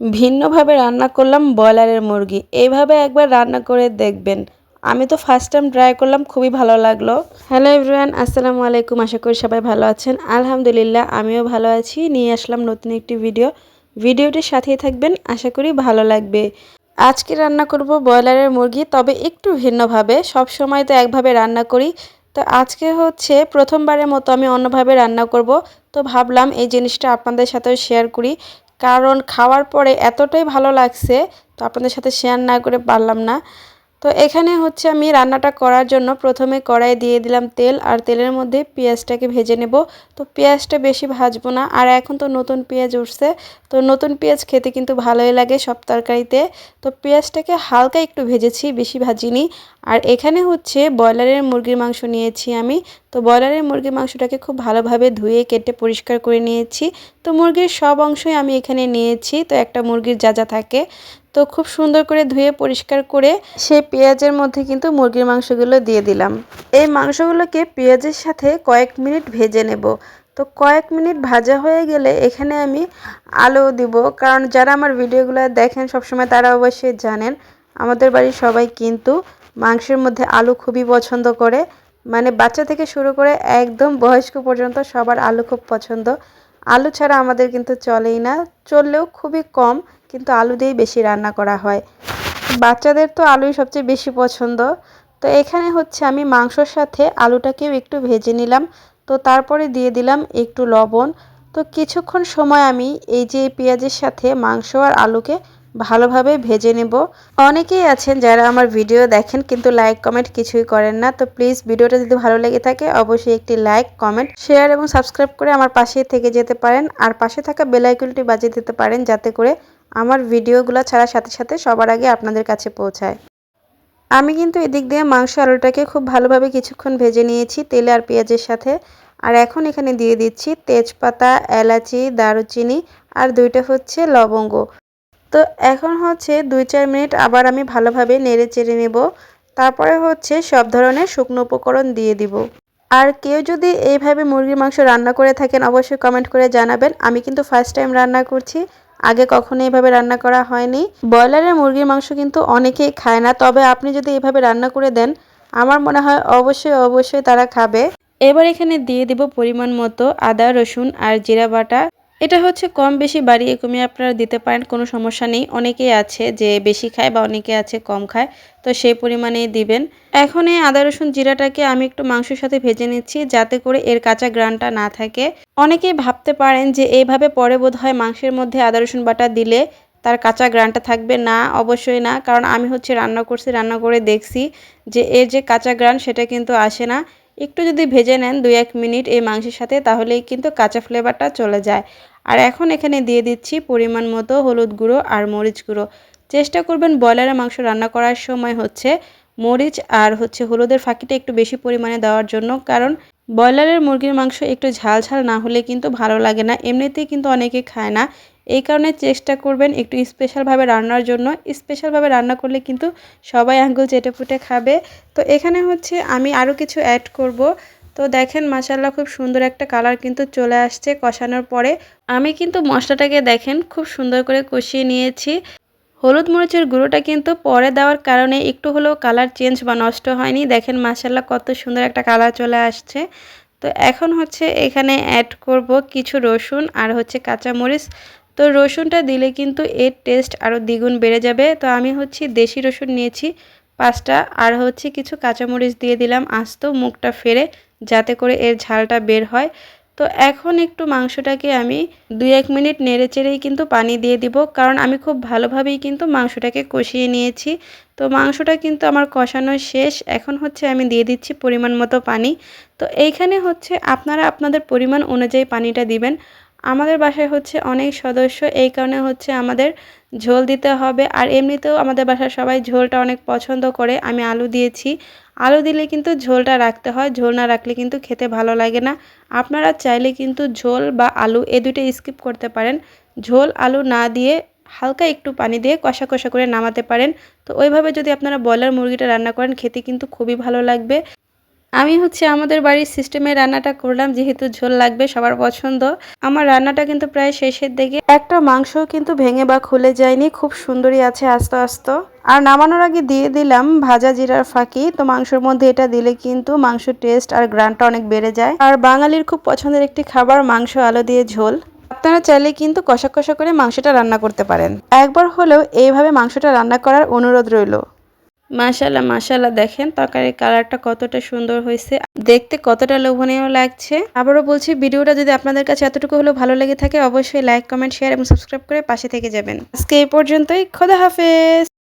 ভিন্নভাবে রান্না করলাম ব্রয়লারের মুরগি। এইভাবে একবার রান্না করে দেখবেন। আমি তো ফার্স্ট টাইম ট্রাই করলাম, খুবই ভালো লাগল। হ্যালো এভরিওয়ান আসসালামু আলাইকুম। আশা করি সবাই ভালো আছেন। আলহামদুলিল্লাহ, আমিও ভালো আছি। নিয়ে আসলাম নতুন একটি ভিডিও ভিডিওটির সাথেই থাকবেন, আশা করি ভালো লাগবে। আজকে রান্না করব ব্রয়লারের মুরগি, তবে একটু ভিন্নভাবে। সব সময় তো একভাবে রান্না করি। তো আজকে হচ্ছে প্রথমবারের মতো আমি অন্যভাবে রান্না করব। তো ভাবলাম এই জিনিসটা আপনাদের সাথেও শেয়ার করি। কারণ খাওয়ার পরে এতটাই ভালো লাগছে, তো আপনাদের সাথে শেয়ার না করে পারলাম না। তো এখানে হচ্ছে আমি রান্নাটা করার জন্য প্রথমে কড়াই দিয়ে দিলাম তেল, আর তেলের মধ্যে পেঁয়াজটাকে ভেজে নেব। তো পেঁয়াজটা বেশি ভাজবো না, আর এখন তো নতুন পেঁয়াজ উঠছে, তো নতুন পেঁয়াজ খেতে কিন্তু ভালোই লাগে সব তরকারিতে। তো পেঁয়াজটাকে হালকা একটু ভেজেছি, বেশি ভাজিনি। আর এখানে হচ্ছে ব্রয়লারের মুরগির মাংস নিয়েছি আমি তো ব্রয়লারের মুরগির মাংসটাকে খুব ভালোভাবে ধুয়ে কেটে পরিষ্কার করে নিয়েছি। তো মুরগির সব অংশই আমি এখানে নিয়েছি। তো একটা মুরগির যা যা থাকে। তো খুব সুন্দর করে ধুয়ে পরিষ্কার করে সেই পেঁয়াজের মধ্যে কিন্তু মুরগির মাংসগুলো দিয়ে দিলাম। এই মাংসগুলোকে পেঁয়াজের সাথে কয়েক মিনিট ভেজে নেব। তো কয়েক মিনিট ভাজা হয়ে গেলে এখানে আমি আলু দিব। কারণ যারা আমার ভিডিওগুলো দেখেন সবসময় তারা অবশ্যই জানেন, আমাদের বাড়ির সবাই কিন্তু মাংসের মধ্যে আলু খুবই পছন্দ করে। মানে বাচ্চা থেকে শুরু করে একদম বয়স্ক পর্যন্ত সবার আলু খুব পছন্দ। আলু ছাড়া আমাদের কিন্তু চলেই না। চললেও খুবই কম, কিন্তু আলু দিয়েই বেশি রান্না করা হয়। বাচ্চাদের তো আলুই সবচেয়ে বেশি পছন্দ। তো এখানে হচ্ছে আমি মাংসর সাথে আলুটাকেও একটু ভেজে নিলাম। তো তারপরে দিয়ে দিলাম একটু লবণ। তো কিছুক্ষণ সময় আমি এই যে পেঁয়াজের সাথে মাংস আর আলুকে ভালোভাবে ভেজে নেব। অনেকেই আছেন যারা আমার ভিডিও দেখেন কিন্তু লাইক, কমেন্ট কিছুই করেন না। তো প্লিজ ভিডিওটা যদি ভালো লেগে থাকে, অবশ্যই একটি লাইক, কমেন্ট, শেয়ার এবং সাবস্ক্রাইব করে আমার পাশে থেকে যেতে পারেন। আর পাশে থাকা বেলাইকুলটি বাজিয়ে দিতে পারেন যাতে করে আমার ভিডিওগুলো ছাড়ার সাথে সাথে সবার আগে আপনাদের কাছে পৌঁছায়। আমি কিন্তু এদিক দিয়ে মাংস আলুটাকে খুব ভালোভাবে কিছুক্ষণ ভেজে নিয়েছি তেলে আর পেঁয়াজের সাথে। আর এখন এখানে দিয়ে দিচ্ছি তেজপাতা, এলাচি, দারুচিনি আর দুইটা হচ্ছে লবঙ্গ। তো এখন হচ্ছে দুই চার মিনিট আবার আমি ভালোভাবে নেড়ে চেড়ে নেব। তারপরে হচ্ছে সব ধরনের শুকনো উপকরণ দিয়ে দিব। আর কেউ যদি এইভাবে মুরগির মাংস রান্না করে থাকেন অবশ্যই কমেন্ট করে জানাবেন। আমি কিন্তু ফার্স্ট টাইম রান্না করছি। আগে কখনো এভাবে রান্না করা হয়নি। ব্রয়লারের মুরগির মাংস কিন্তু অনেকেই খায় না। তবে আপনি যদি এভাবে রান্না করে দেন, আমার মনে হয় অবশ্যই অবশ্যই তারা খাবে। এবার এখানে দিয়ে দিব পরিমাণ মতো আদা, রসুন আর জিরা বাটা। এটা হচ্ছে কম বেশি বাড়িয়ে কমিয়ে আপনারা দিতে পারেন, কোনো সমস্যা নেই। অনেকেই আছে যে বেশি খায় বা অনেকে আছে কম খায়, তো সেই পরিমাণেই দিবেন। এখন এই আদা, রসুন জিরাটাকে আমি একটু মাংসের সাথে ভেজে নিচ্ছি যাতে করে এর কাঁচা গ্রানটা না থাকে। অনেকেই ভাবতে পারেন যে এইভাবে পরে বোধ হয় মাংসের মধ্যে আদা, রসুন বাটা দিলে তার কাঁচা গ্রানটা থাকবে। না, অবশ্যই না। কারণ আমি হচ্ছে রান্না করছি, রান্না করে দেখছি যে এর যে কাঁচা গ্রান সেটা কিন্তু আসে না। একটু যদি ভেজে নেন দুই এক মিনিট এই মাংসের সাথে, তাহলেই কিন্তু কাঁচা ফ্লেভারটা চলে যায়। আর এখন এখানে দিয়ে দিচ্ছি পরিমাণ মতো হলুদ গুঁড়ো আর মরিচ গুঁড়ো। চেষ্টা করবেন ব্রয়লারের মাংস রান্না করার সময় হচ্ছে মরিচ আর হচ্ছে হলুদের ফাঁকিটা একটু বেশি পরিমাণে দেওয়ার জন্য, কারণ ব্রয়লারের মুরগির মাংস একটু ঝাল ঝাল না হলে কিন্তু ভালো লাগে না। এমনিতেই কিন্তু অনেকে খায় না। এই কারণে চেষ্টা করবেন একটু স্পেশালভাবে রান্নার জন্য। স্পেশালভাবে রান্না করলে কিন্তু সবাই আঙ্গুল চেটে ফুটে খাবে। তো এখানে হচ্ছে আমি আরও কিছু অ্যাড করব। তো দেখেন মাসাল্লাহ খুব সুন্দর একটা কালার কিন্তু চলে আসছে কষানোর পরে। আমি কিন্তু মশলাটাকে দেখেন খুব সুন্দর করে কষিয়ে নিয়েছি। হলুদ মরিচের গুঁড়োটা কিন্তু পরে দেওয়ার কারণে একটু হলেও কালার চেঞ্জ বা নষ্ট হয়নি। দেখেন মাসাল্লাহ কত সুন্দর একটা কালার চলে আসছে। তো এখন হচ্ছে এখানে অ্যাড করব কিছু রসুন আর হচ্ছে কাঁচামরিচ। তো রসুনটা দিলে কিন্তু এর টেস্ট আরও দ্বিগুণ বেড়ে যাবে। তো আমি হচ্ছে দেশি রসুন নিয়েছি, পাঁচটা, আর হচ্ছে কিছু কাঁচামরিচ দিয়ে দিলাম আস্ত মুখটা ফেরে যাতে করে এর ঝালটা বের হয়। তো এখন একটু মাংসটাকে আমি দুই এক মিনিট নেড়ে চেড়েই কিন্তু পানি দিয়ে দিব, কারণ আমি খুব ভালোভাবেই কিন্তু মাংসটাকে কষিয়ে নিয়েছি। তো মাংসটা কিন্তু আমার কষানো শেষ, এখন হচ্ছে আমি দিয়ে দিচ্ছি পরিমাণ মতো পানি। তো এইখানে হচ্ছে আপনারা আপনাদের পরিমাণ অনুযায়ী পানিটা দিবেন। আমাদের বাসায় হচ্ছে অনেক সদস্য, এই কারণে হচ্ছে আমাদের ঝোল দিতে হবে। আর এমনিতেও আমাদের বাসায় সবাই ঝোলটা অনেক পছন্দ করে, আমি আলু দিয়েছি। আলু দিলে কিন্তু ঝোলটা রাখতে হয়, ঝোল না রাখলে কিন্তু খেতে ভালো লাগে না। আপনারা চাইলে কিন্তু ঝোল বা আলু এ দুটো স্কিপ করতে পারেন। ঝোল, আলু না দিয়ে হালকা একটু পানি দিয়ে কষা কষা করে নামাতে পারেন। তো ওইভাবে যদি আপনারা ব্রয়লার মুরগিটা রান্না করেন, খেতে কিন্তু খুবই ভালো লাগবে। আমি হচ্ছে আমাদের বাড়ির সিস্টেমে রান্নাটা করলাম, যেহেতু ঝোল লাগবে, সবার পছন্দ। আমার রান্নাটা কিন্তু প্রায় শেষের দিকে। একটা মাংস কিন্তু ভেঙে বা খুলে যায়নি, খুব সুন্দরই আছে আস্তে আস্তে। আর নামানোর আগে দিয়ে দিলাম ভাজা জিরার ফাঁকি। তো মাংসের মধ্যে এটা দিলে কিন্তু মাংস টেস্ট আর গ্রানটা অনেক বেড়ে যায়। আর বাঙালির খুব পছন্দের একটি খাবার মাংস আলু দিয়ে ঝোল। আপনারা চাইলে কিন্তু কষা কষা করে মাংসটা রান্না করতে পারেন। একবার হলেও এইভাবে মাংসটা রান্না করার অনুরোধ রইল। মাশাল্লাহ মাশাল্লাহ দেখেন তরকারির কালারটা কতটা সুন্দর হয়েছে। দেখতে কতটা লোভনীয় লাগছে। আবারও বলছি, ভিডিওটা যদি আপনাদের কাছে এতটুকু হলেও ভালো লেগে থাকে, অবশ্যই লাইক, কমেন্ট, শেয়ার এবং সাবস্ক্রাইব করে পাশে থেকে যাবেন। আজকে এই পর্যন্তই। খোদা হাফেজ।